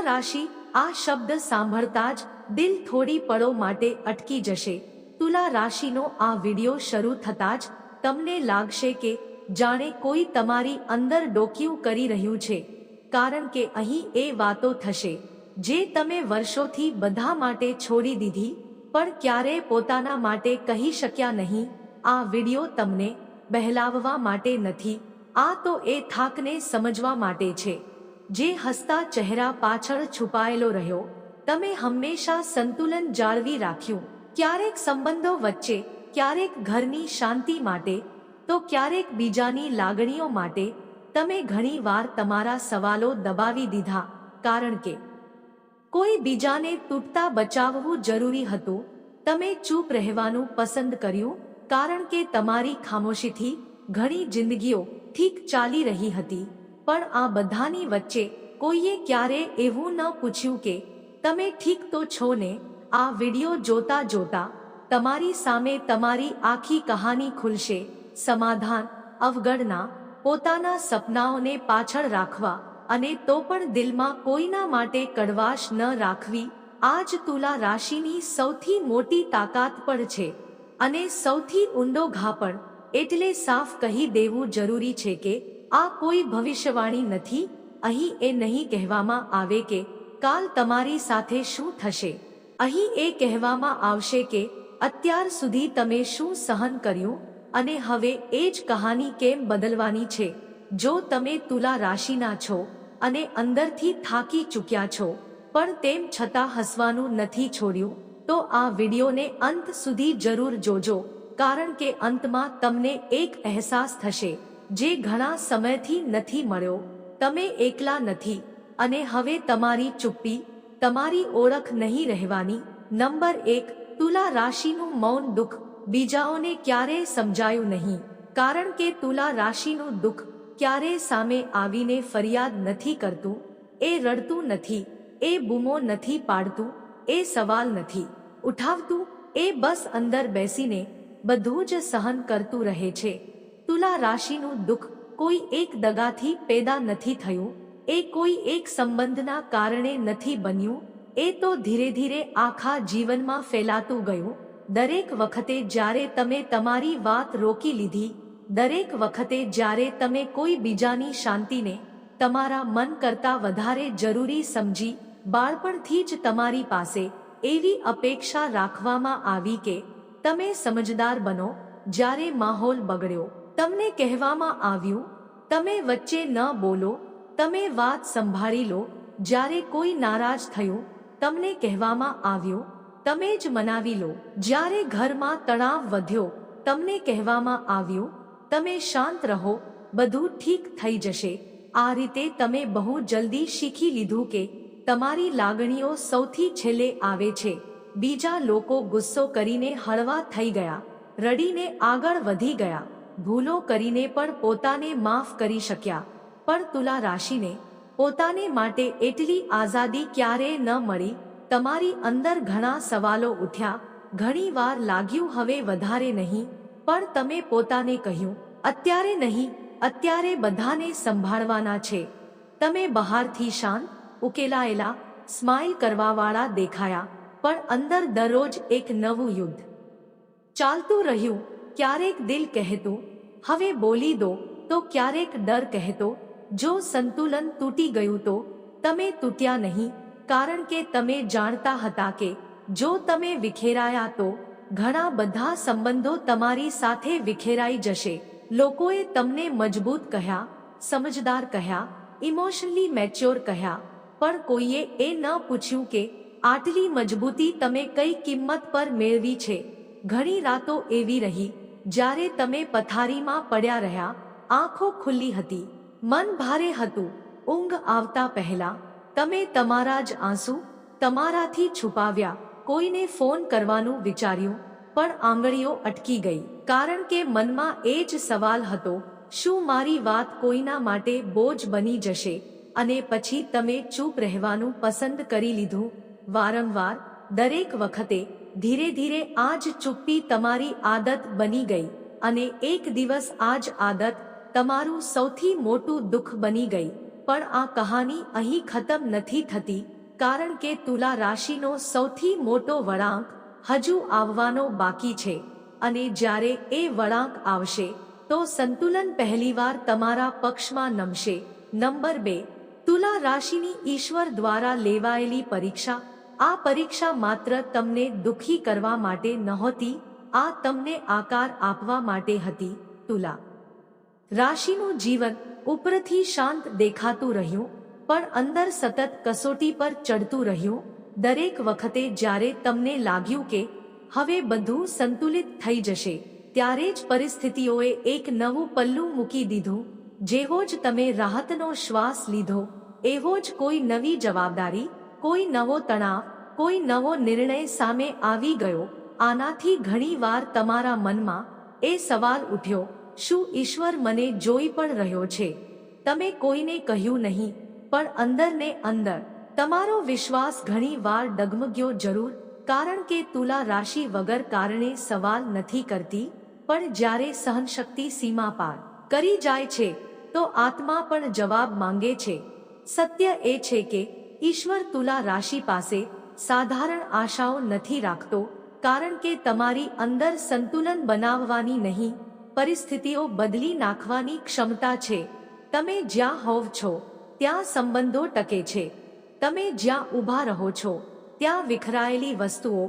રાશિ આ શબ્દ સાંભળતા જ દિલ થોડી પળો માટે અટકી જશે. તુલા રાશિનો આ વિડિયો શરૂ થતાં જ તમને લાગશે કે જાણે કોઈ તમારી અંદર ડોકિયું કરી રહ્યું છે. કારણ કે અહીં એ વાતો થશે. જે તમે વર્ષોથી બધા માટે છોડી દીધી, પણ ક્યારેય પોતાના માટે કહી શક્યા નહીં, આ વિડિયો તમને બહેલાવવા માટે નથી. આ તો એ થાકને સમજવા માટે છે. જે હસતા ચહેરા પાછળ છુપાયેલો રહ્યો. તમે હંમેશા સંતુલન જાળવી રાખ્યું. ક્યારેક સંબંધો વચ્ચે, ક્યારેક ઘરની શાંતિ માટે, તો ક્યારેક બીજાની લાગણીઓ માટે, તમે ઘણીવાર તમારા સવાલો દબાવી દીધા. કારણ કે, કોઈ બીજાને તૂટતા બચાવવું જરૂરી હતું. તમે ચૂપ રહેવાનું પસંદ કર્યું, કારણ કે તમારી ખામોશીથી ઘણી જિંદગીઓ ઠીક ચાલી રહી હતી. પણ આ બધાની વચ્ચે કોઈએ ક્યારે એવું ન પૂછ્યું કે, તમે ઠીક તો છો ને? આ વિડિયો જોતા જોતા તમારી સામે તમારી આખી કહાની ખુલશે. સમાધાન, અવગણના, પોતાના સપનાઓને પાછળ રાખવા અને તો પણ દિલમાં કોઈના માટે કડવાશ ન રાખવી, આજ તુલા રાશિની સૌથી મોટી તાકાત પણ છે. અને સૌથી ઊંડો ઘા પણ, એટલે સાફ કહી દેવું જરૂરી છે કે આ કોઈ ભવિષ્યવાણી નથી? અહીં એ નહીં કહેવામાં આવે કે, કાલ તમારી સાથે શું થશે? અહીં એ કહેવામાં આવશે કે, અત્યાર સુધી તમે શું સહન કર્યું? અને હવે એ જ કહાની કેમ બદલવાની છે? જો તમે તુલા રાશિના છો અને અંદરથી થાકી ચૂક્યા છો, પણ તેમ છતાં હસવાનું નથી છોડ્યું, તો આ વિડિયોને અંત સુધી જરૂર જોજો, કારણ કે અંતમાં તમને એક અહેસાસ થશે. જે ઘણા સમયથી નથી મળ્યો, તમે એકલા નથી અને હવે તમારી ચુપ્પી, તમારી ઓળખ નહીં રહેવાની. નંબર એક, તુલા રાશિનું મૌન દુઃખ બીજાઓને ક્યારેય સમજાયું નહીં. કારણ કે તુલા રાશિનું દુઃખ ક્યારેય સામે આવીને ફરિયાદ નથી કરતું, એ રડતું નથી, એ બૂમો નથી પાડતું, એ સવાલ નથી ઉઠાવતું, એ બસ અંદર બેસીને બધું જ સહન કરતું રહે છે. તુલા રાશિનું દુઃખ કોઈ એક દગાથી પેદા નથી થયું, એ કોઈ એક સંબંધના કારણે નથી બન્યું, એ તો ધીરે ધીરે આખા જીવનમાં ફેલાતું ગયું. દરેક વખતે જ્યારે તમે તમારી વાત રોકી લીધી, દરેક વખતે જ્યારે તમે કોઈ બીજાની શાંતિને તમારા મન કરતાં વધારે જરૂરી સમજી, બાળપણથી જ તમારી પાસે એવી અપેક્ષા રાખવામાં આવી કે તમે સમજદાર બનો, જ્યારે માહોલ બગડ્યો. તમને કહેવામાં આવ્યું, તમે વચ્ચે ન બોલો, તમે વાત સંભાળી લો, જ્યારે કોઈ નારાજ થયું, તમને કહેવામાં આવ્યો, તમે જ મનાવી લો, જ્યારે ઘરમાં તણાવ વધ્યો, તમને કહેવામાં આવ્યું, તમે શાંત રહો, બધું ઠીક થઈ જશે. આ રીતે તમે બહુ જલ્દી શીખી લીધું કે, તમારી લાગણીઓ સૌથી છેલ્લે આવે છે. બીજા લોકો ગુસ્સો કરીને હળવા થઈ ગયા, રડીને આગળ વધી ગયા. ભૂલો કરીને પણ પોતાને માફ કરી શક્યા. પણ તુલા રાશિને પોતાને માટે એટલી આઝાદી ક્યારેય ન મળી? તમારી અંદર ઘણા સવાલો ઉઠ્યા. ઘણી વાર લાગ્યું હવે વધારે નહીં. પણ તમે પોતાને કહ્યું, અત્યારે નહીં, અત્યારે બધાને સંભાળવાના છે. તમે બહારથી શાંત, ઉકેલાયેલા સ્માઇલ કરવાવાળા દેખાયા. પણ અંદર દરરોજ એક નવું યુદ્ધ ચાલતું રહ્યું. ક્યારેક દિલ કહેતું, હવે બોલી દો. તો ક્યારેક ડર કહેતો, જો સંતુલન તૂટી ગયું તો તમે તૂટ્યા નહીં, કારણ કે તમે જાણતા હતા કે જો તમે વિખેરાયા તો ઘણા બધા સંબંધો તમારી સાથે વિખેરાઈ જશે. લોકોએ તમને મજબૂત કહ્યા, સમજદાર કહ્યા, ઇમોશનલી મેચ્યોર કહ્યા, પણ કોઈએ એ ન પૂછ્યું કે આટલી મજબૂતી તમે કઈ કિંમત પર મેળવી છે. ઘણી રાતો એવી રહી જ્યારે તમે પથારીમાં પડ્યા રહ્યા, આંખો ખુલ્લી હતી. મન ભારે હતું. ઊંઘ આવતા પહેલા, તમે તમારા જ આંસુ તમારાથી છુપાવ્યા. કોઈને ફોન કરવાનું વિચાર્યું, પણ આંગળીઓ અટકી ગઈ. કારણ કે મનમાં એ જ સવાલ હતો, શું મારી વાત કોઈના માટે બોજ બની જશે? અને પછી તમે ચૂપ રહેવાનું પસંદ કરી લીધું? વારંવાર, દરેક વખતે ધીરે ધીરે આ જ ચુપ્પી તમારી આદત બની ગઈ અને એક દિવસ આ જ આદત તમારું સૌથી મોટું દુઃખ બની ગઈ. પણ આ કહાની અહીં ખતમ નથી થતી, કારણ કે તુલા રાશિનો સૌથી મોટો વળાંક હજુ આવવાનો બાકી છે અને જ્યારે એ વળાંક આવશે, તો સંતુલન પહેલીવાર તમારા પક્ષમાં નમશે. નંબર બે, તુલા રાશિની ઈશ્વર દ્વારા લેવાયેલી પરીક્ષા આ પરીક્ષા માત્ર તમને દુખી કરવા માટે નહોતી, આ તમને આકાર આપવા માટે હતી. તુલા. રાશિનું જીવન ઉપરથી શાંત દેખાતું રહ્યું, પણ અંદર સતત કસોટી પર ચડતું રહ્યું. દરેક વખતે જ્યારે તમને લાગ્યું કે હવે બધું સંતુલિત થઈ જશે, ત્યારે જ પરિસ્થિતિઓએ એક નવું પલ્લું મૂકી દીધું. જેવો જ તમે રાહતનો શ્વાસ લીધો, એવો જ કોઈ નવી જવાબદારી, કોઈ નવો તણાવ કોઈ નવો નિર્ણય સામે આવી ગયો, આનાથી ઘણીવાર તમારા મનમાં એ સવાલ ઉઠ્યો, શું ઈશ્વર મને જોઈ પણ રહ્યો છે? તમે કોઈને કહ્યું નહીં, પણ અંદરને અંદર. તમારો વિશ્વાસ ઘણીવાર ડગમગ્યો જરૂર, કારણ કે તુલા રાશિ વગર કારણે સવાલ નથી કરતી, પણ જ્યારે સહનશક્તિ સીમા પાર કરી જાય છે, તો આત્મા પણ જવાબ માંગે છે. સત્ય એ છે કે ઈશ્વર તુલા રાશિ પાસે સાધારણ આશાઓ નથી રાખતો, કારણ કે તમારી અંદર સંતુલન બનાવવાની નહીં, પરિસ્થિતિઓ બદલી નાખવાની ક્ષમતા છે. તમે જ્યાં હોવ છો, ત્યાં સંબંધો ટકે છે. તમે જ્યાં ઊભા રહો છો, ત્યાં વિખરાયેલી વસ્તુઓ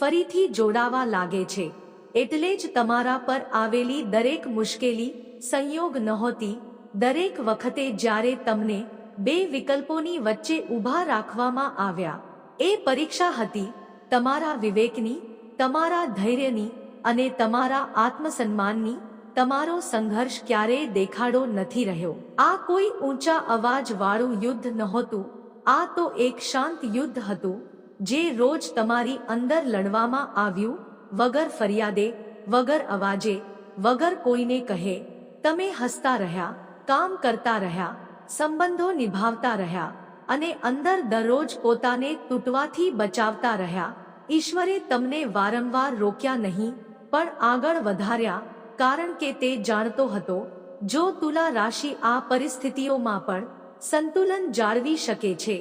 ફરીથી જોડાવા લાગે છે. એટલે જ તમારા પર આવેલી દરેક મુશ્કેલી સંયોગ નહોતી. દરેક વખતે જ્યારે તમને બે વિકલ્પોની વચ્ચે ઊભા રાખવામાં આવ્યા એ પરીક્ષા હતી તમારા વિવેકની, તમારા ધૈર્યની અને તમારા આત્મસન્માનની, તમારો સંઘર્ષ ક્યારેય દેખાડો નથી રહ્યો. આ કોઈ ઊંચા અવાજવાળું યુદ્ધ નહોતું. આ તો એક શાંત યુદ્ધ હતું, જે રોજ તમારી અંદર લડવામાં આવ્યું, વગર ફરિયાદે, વગર અવાજે, વગર કોઈને કહે. તમે હસતા રહ્યા, કામ કરતા રહ્યા, સંબંધો નિભાવતા રહ્યા અને અંદર દરરોજ પોતાને તૂટવાથી બચાવતા રહ્યા. ઈશ્વરે તમને વારંવાર રોક્યા નહીં, પણ આગળ વધાર્યા, કારણ કે તે જાણતો હતો, જો તુલા રાશિ આ પરિસ્થિતિઓમાં પણ સંતુલન જાળવી શકે છે,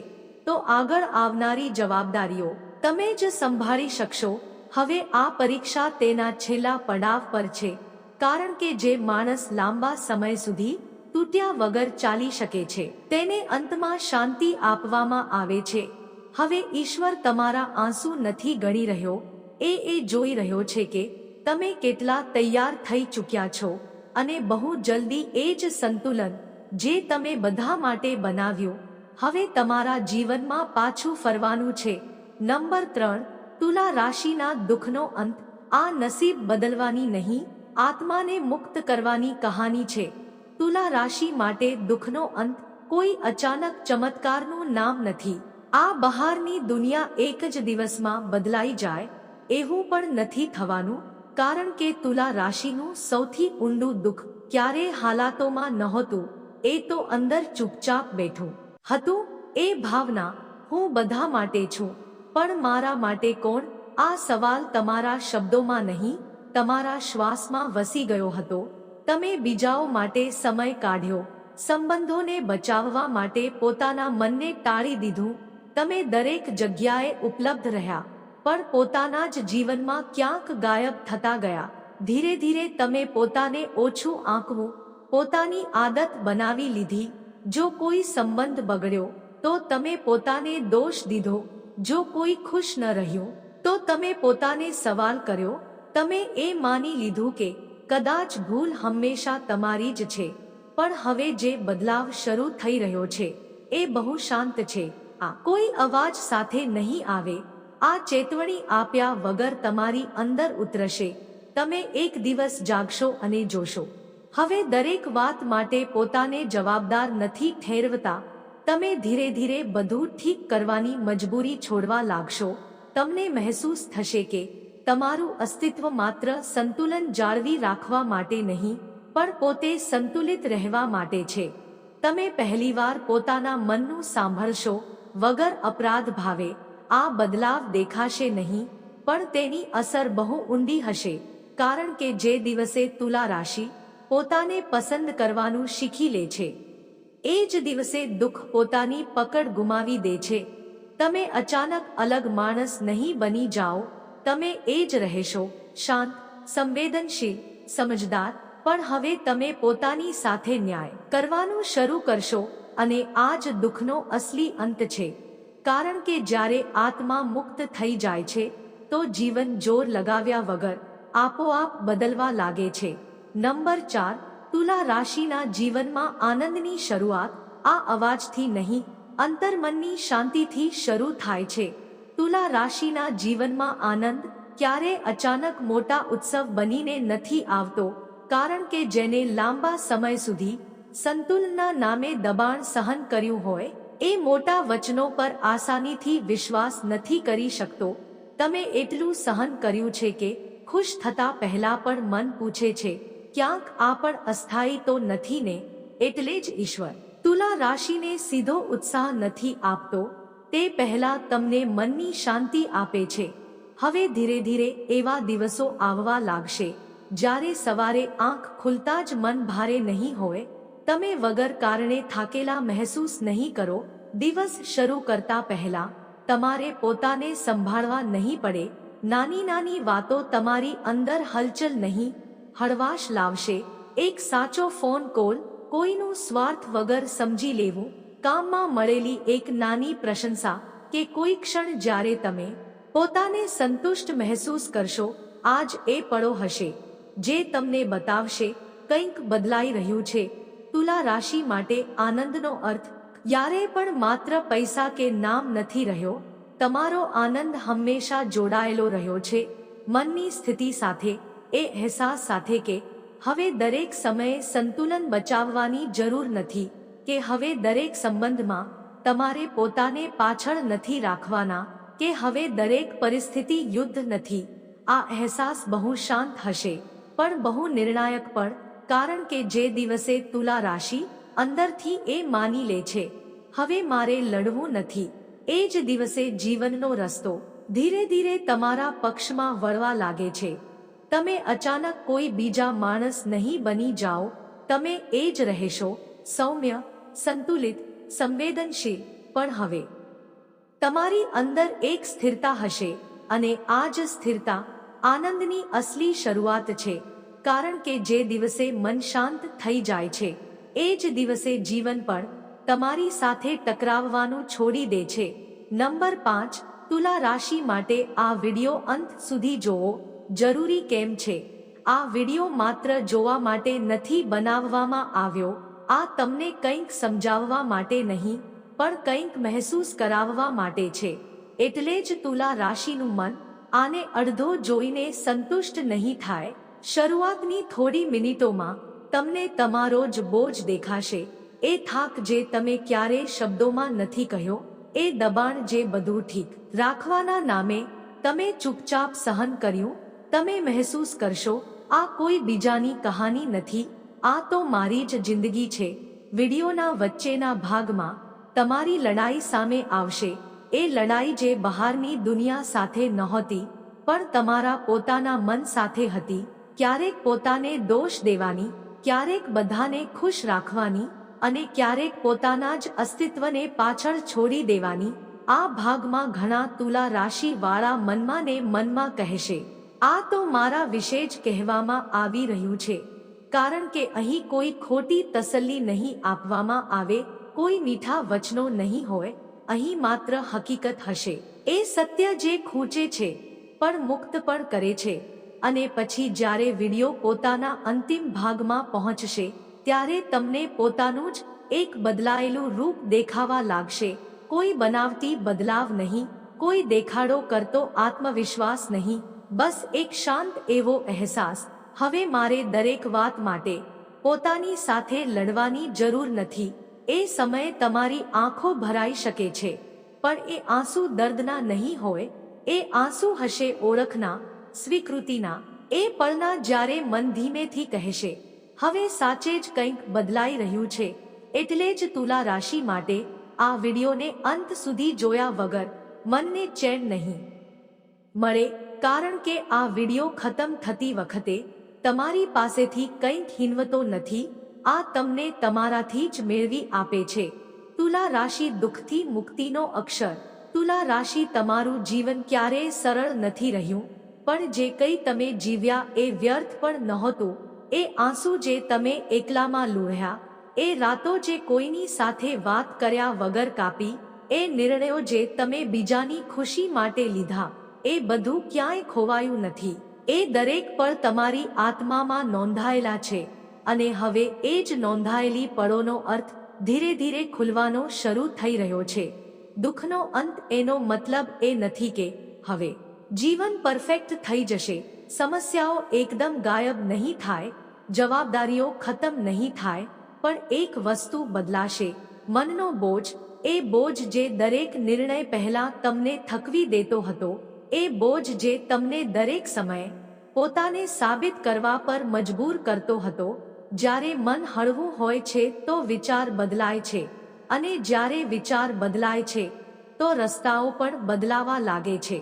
તો આગળ આવનારી જવાબદારીઓ તમે જ સંભાળી શકશો. હવે આ પરીક્ષા તેના છેલ્લા પડાવ પર છે, કારણ કે જે માણસ લાંબા સમય સુધી તૂટ્યા વગર ચાલી શકે છે. તેને અંતમાં શાંતિ આપવામાં આવે છે. હવે ઈશ્વર તમારા આંસુ નથી ગણી રહ્યો. એ એ જોઈ રહ્યો છે કે તમે કેટલા તૈયાર થઈ ચૂક્યા છો અને બહુ જલ્દી એ જ સંતુલન જે તમે બધા માટે બનાવ્યું. હવે તમારા જીવનમાં પાછું ફરવાનું છે. નંબર ત્રણ, તુલા રાશિના દુઃખનો અંત. આ નસીબ બદલવાની નહીં, આત્માને મુક્ત કરવાની કહાની છે. તુલા રાશિ માટે દુઃખનો અંત કોઈ અચાનક ચમત્કારનું નામ નથી. આ બહારની દુનિયા એક જ દિવસમાં બદલાઈ જાય, એવું પણ નથી થવાનું, કારણ કે તુલા રાશિનું સૌથી ઊંડું દુઃખ ક્યારે હાલાતોમાં નહોતું, એ તો અંદર ચૂપચાપ બેઠું. હતું, એ ભાવના, હું બધા માટે છું, પણ મારા માટે કોણ? આ સવાલ તમારા શબ્દોમાં નહીં, તમારા શ્વાસમાં વસી ગયો હતો તમે બીજાઓ માટે સમય કાઢ્યો. સંબંધોને બચાવવા માટે પોતાના મનને ટાળી દીધું. તમે દરેક જગ્યાએ ઉપલબ્ધ રહ્યા. પણ પોતાના જ જીવનમાં ક્યાંક ગાયબ થતા ગયા. ધીરે ધીરે તમે પોતાને ઓછું આંકવું, પોતાની આદત બનાવી લીધી. જો કોઈ સંબંધ બગડ્યો, તો તમે પોતાને દોષ દીધો. જો કોઈ ખુશ ન રહ્યું, તો તમે પોતાને સવાલ કર્યો. તમે એ માની લીધું કે કદાચ ભૂલ હંમેશા તમારી જ છે, પણ હવે જે બદલાવ શરૂ થઈ રહ્યો છે, એ બહુ શાંત છે. આ કોઈ અવાજ સાથે નહીં આવે, આ ચેતવણી આપ્યા વગર તમારી અંદર ઉતરશે. તમે એક દિવસ જાગશો અને જોશો. હવે દરેક વાત માટે પોતાને જવાબદાર નથી ઠેરવતા. તમે ધીરે ધીરે બધું ઠીક કરવાની મજબૂરી છોડવા લાગશો. તમને મહેસૂસ થશે કે તમારું અસ્તિત્વ માત્ર સંતુલન જાળવી રાખવા માટે નહીં, પણ પોતે સંતુલિત રહેવા માટે છે. તમે પહેલીવાર પોતાના મનનું સાંભળશો, વગર અપરાધ ભાવે, આ બદલાવ દેખાશે નહીં, પણ તેની અસર બહુ ઊંડી હશે, કારણ કે જે દિવસે તુલા રાશિ પોતાને પસંદ કરવાનું શીખી લે છે. એ જ દિવસે દુઃખ પોતાની પકડ ગુમાવી દે છે. તમે અચાનક અલગ માણસ નહીં બની જાઓ તમે એ જ રહેશો, શાંત, સંવેદનશીલ, સમજદાર, પણ હવે તમે પોતાની સાથે ન્યાય કરવાનું શરૂ કરશો અને આ જ દુઃખનો અસલી અંત છે. કારણ કે જ્યારે આત્મા મુક્ત થઈ જાય છે, તો જીવન જોર લગાવ્યા વગર આપોઆપ બદલવા લાગે છે. નંબર ચાર, તુલા રાશિના જીવનમાં આનંદની શરૂઆત આ અવાજથી નહીં, અંતર્મનની શાંતિથી શરૂ થાય છે. તુલા રાશિના જીવનમાં આનંદ ક્યારે અચાનક મોટા ઉત્સવ બનીને નથી આવતો, કારણ કે જેને લાંબા સમય સુધી સંતુલનના નામે દબાણ સહન કર્યું હોય, એ મોટા વચનો પર આસાનીથી વિશ્વાસ નથી કરી શકતો. તમે એટલું સહન કર્યું છે કે ખુશ થતા પહેલા પણ મન પૂછે છે, ક્યાંક આ પણ અસ્થાયી તો નથી ને? એટલે જ ઈશ્વર. તુલા રાશિને સીધો ઉત્સાહ નથી આપતો તે પહેલા તમને મનની શાંતિ આપે છે. હવે ધીરે ધીરે એવા દિવસો આવવા લાગશે, જ્યારે સવારે આંખ ખુલતા જ મન ભારે નહીં હોય, તમે વગર કારણે થાકેલા મહેસૂસ નહીં કરો, દિવસ શરૂ કરતા પહેલા, તમારે પોતાને સંભાળવા નહીં પડે, નાની નાની વાતો તમારી અંદર હલચલ નહીં, હળવાશ લાવશે, એક સાચો ફોન કોલ, કોઈનું સ્વાર્થ વગર સમજી લેવું કામમાં મળેલી એક નાની પ્રશંસા કે કોઈ ક્ષણ જ્યારે તમે પોતાને સંતુષ્ટ મહેસૂસ કરશો, આજ એ પળો હશે, જે તમને બતાવશે, કંઈક બદલાઈ રહ્યું છે. તુલા રાશિ માટે આનંદનો અર્થ, ક્યારે પણ માત્ર પૈસા કે નામ નથી રહ્યો, તમારો આનંદ હંમેશા જોડાયેલો રહ્યો છે. મનની સ્થિતિ સાથે, એ અહેસાસ સાથે કે, હવે દરેક સમયે સંતુલન બચાવવાની જરૂર નથી. કે હવે દરેક સંબંધમાં તમારે પોતાને પાછળ નથી રાખવાના, કે હવે દરેક પરિસ્થિતિ યુદ્ધ નથી. આ અહેસાસ બહુ શાંત હશે, પણ બહુ નિર્ણાયક પણ, કારણ કે જે દિવસે તુલા રાશિ અંદરથી એ માની લે છે, હવે મારે લડવું નથી. એ જ દિવસે જીવનનો રસ્તો ધીરે ધીરે તમારા પક્ષમાં વળવા લાગે છે. તમે અચાનક કોઈ બીજા માણસ નહીં બની જાઓ, તમે એ જ રહેશો, સૌમ્ય સંતુલિત, સંવેદનશીલ, પણ હવે. તમારી અંદર એક સ્થિરતા હશે અને આ જ સ્થિરતા આનંદની અસલી શરૂઆત છે, કારણ કે જે દિવસે મન શાંત થઈ જાય છે, એ જ દિવસે જીવન પણ તમારી સાથે ટકરાવવાનું છોડી દે છે. નંબર પાંચ, તુલા રાશિ માટે આ વિડિયો અંત સુધી જોવો, જરૂરી કેમ છે? આ વિડિયો માત્ર જોવા માટે નથી બનાવવામાં આવ્યો આ તમને કંઈક સમજાવવા માટે નહીં, પણ કંઈક મહેસૂસ કરાવવા માટે છે. એટલે જ તુલા રાશિનું મન આને અડધો જોઈને સંતુષ્ટ નહીં થાય. શરૂઆતની થોડી મિનિટોમાં તમને તમારો જ બોજ દેખાશે. એ થાક જે તમે ક્યારે શબ્દોમાં નથી કહ્યો, એ દબાણ જે બધું ઠીક રાખવાના નામે તમે ચૂપચાપ સહન કર્યું, તમે મહેસૂસ કરશો, આ કોઈ બીજાની કહાની નથી. આ તો મારી જ જિંદગી છે. વિડીયોના વચ્ચેના ભાગમાં તમારી લડાઈ સામે આવશે. એ લડાઈ જે બહારની દુનિયા સાથે નહોતી, પણ તમારા પોતાના મન સાથે હતી. ક્યારેક પોતાને દોષ દેવાની, ક્યારેક બધાને ખુશ રાખવાની અને ક્યારેક પોતાના જ અસ્તિત્વને પાછળ છોડી દેવાની. આ ભાગમાં ઘણા તુલા રાશિ વાળા મનમાં ને મનમાં કહેશે. આ તો મારા વિશે જ કહેવામાં આવી રહ્યું છે. કારણ કે અહીં કોઈ ખોટી તસલ્લી નહીં આપવામાં આવે, કોઈ મીઠા વચનો નહીં હોય, અહીં માત્ર હકીકત હશે. એ સત્ય જે ખૂંચે છે, પણ મુક્ત પણ કરે છે. અને પછી જ્યારે વિડિયો પોતાના અંતિમ ભાગમાં પહોંચશે, ત્યારે તમને પોતાનું જ એક બદલાયેલું રૂપ દેખાવા લાગશે. કોઈ બનાવતી બદલાવ નહીં, કોઈ દેખાડો કરતો આત્મવિશ્વાસ નહીં, બસ એક શાંત એવો અહેસાસ. હવે મારે દરેક વાત માટે પોતાની સાથે લડવાની જરૂર નથી. એ સમયે તમારી આંખો ભરાઈ શકે છે. પણ એ આંસુ દર્દના નહીં હોય, એ આંસુ હશે ઓળખના, સ્વીકૃતિના, એ પળના જ્યારે મન ધીમેથી કહેશે. હવે સાચે જ કંઈક બદલાઈ રહ્યું છે. એટલે જ તુલા રાશિ માટે આ વિડીયોને અંત સુધી જોયા વગર મનને ચેન નહીં. મળે, કારણ કે આ વીડિયો ખતમ થતી વખતે તમારી પાસેથી કંઈક હિંમતો નથી, આ તમને તમારાથી જ મેળવી આપે છે. તુલા રાશિ દુઃખથી મુક્તિનો અક્ષર. તુલા રાશિ તમારું જીવન ક્યારેય સરળ નથી રહ્યું, પણ જે કંઈ તમે જીવ્યા એ વ્યર્થ પણ નહોતું. એ આંસુ જે તમે એકલામાં લૂહ્યા એ રાતો જે કોઈની સાથે વાત કર્યા વગર કાપી, એ નિર્ણયો જે તમે બીજાની ખુશી માટે લીધા, એ બધું ક્યાંય ખોવાયું નથી. એ દરેક પળ તમારી આત્મામાં નોંધાયેલા છે અને હવે એ જ નોંધાયેલી પળોનો અર્થ ધીરે ધીરે ખુલવાનો શરૂ થઈ રહ્યો છે. દુઃખનો અંત એનો મતલબ એ નથી કે હવે જીવન પરફેક્ટ થઈ જશે, સમસ્યાઓ એકદમ ગાયબ નહીં થાય, જવાબદારીઓ ખતમ નહીં થાય, પણ એક વસ્તુ બદલાશે, મનનો બોજ, એ બોજ જે દરેક નિર્ણય પહેલા તમને થકવી દેતો હતો એ બોજ જે તમને દરેક સમયે પોતાને સાબિત કરવા પર મજબૂર કરતો હતો, જ્યારે મન હળવું હોય છે તો વિચાર બદલાય છે, અને જ્યારે વિચાર બદલાય છે, તો રસ્તાઓ પણ બદલાવા લાગે છે.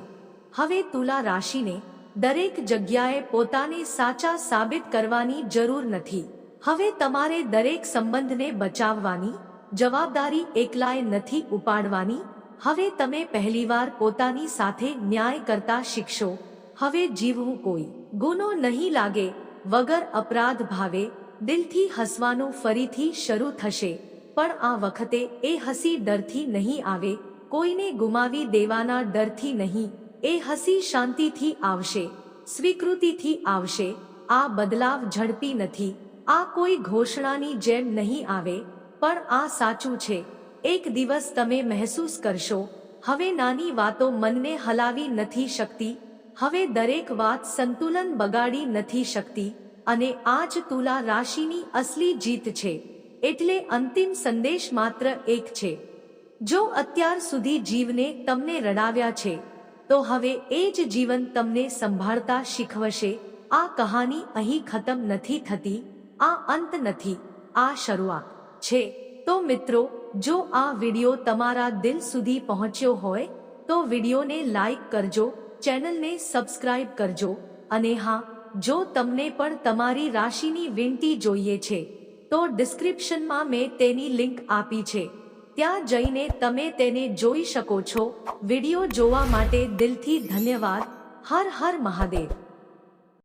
હવે તુલા રાશિને દરેક જગ્યાએ પોતાને સાચા સાબિત કરવાની જરૂર નથી. હવે તમારે દરેક સંબંધને બચાવવાની જવાબદારી એકલાએ નથી ઉપાડવાની હવે તમે પહેલીવાર પોતાની સાથે ન્યાય કરતા શીખશો. હવે જીવવું કોઈ ગુનો નહીં લાગે. વગર અપરાધ ભાવે દિલથી હસવાનું ફરીથી શરૂ થશે. પણ આ વખતે એ હસી ડરથી નહીં આવે. કોઈને ગુમાવી દેવાના ડરથી નહીં. એ હસી શાંતિથી આવશે. સ્વીકૃતિથી આવશે. આ બદલાવ ઝડપી નથી. આ કોઈ ઘોષણાની જેમ નહીં આવે. પણ આ સાચું છે. એક દિવસ તમે મહેસૂસ કરશો, હવે નાની વાતો મનને હલાવી નથી શકતી, હવે દરેક વાત સંતુલન બગાડી નથી શકતી, અને આજ તુલા રાશિની અસલી જીત છે, એટલે અંતિમ સંદેશ માત્ર એક છે. જો અત્યાર સુધી જીવને તમને રડાવ્યા છે, તો હવે એ જ જીવન તમને સંભાળતા શીખવશે, આ કહાની અહીં ખતમ નથી થતી, આ અંત નથી, આ શરૂઆત છે. તો મિત્રો જો આ વિડિયો તમારા દિલ સુધી પહોંચ્યો હોય, તો વિડિયોને લાઈક કરજો, ચેનલને સબસ્ક્રાઇબ કરજો. અને હા, જો તમને પણ તમારી રાશિની વિનંતી જોઈએ છે, તો ડિસ્ક્રિપ્શનમાં મેં તેની લિંક આપી છે. ત્યાં જઈને તમે તેને જોઈ શકો છો. વિડિયો જોવા માટે દિલથી ધન્યવાદ. હર હર મહાદેવ.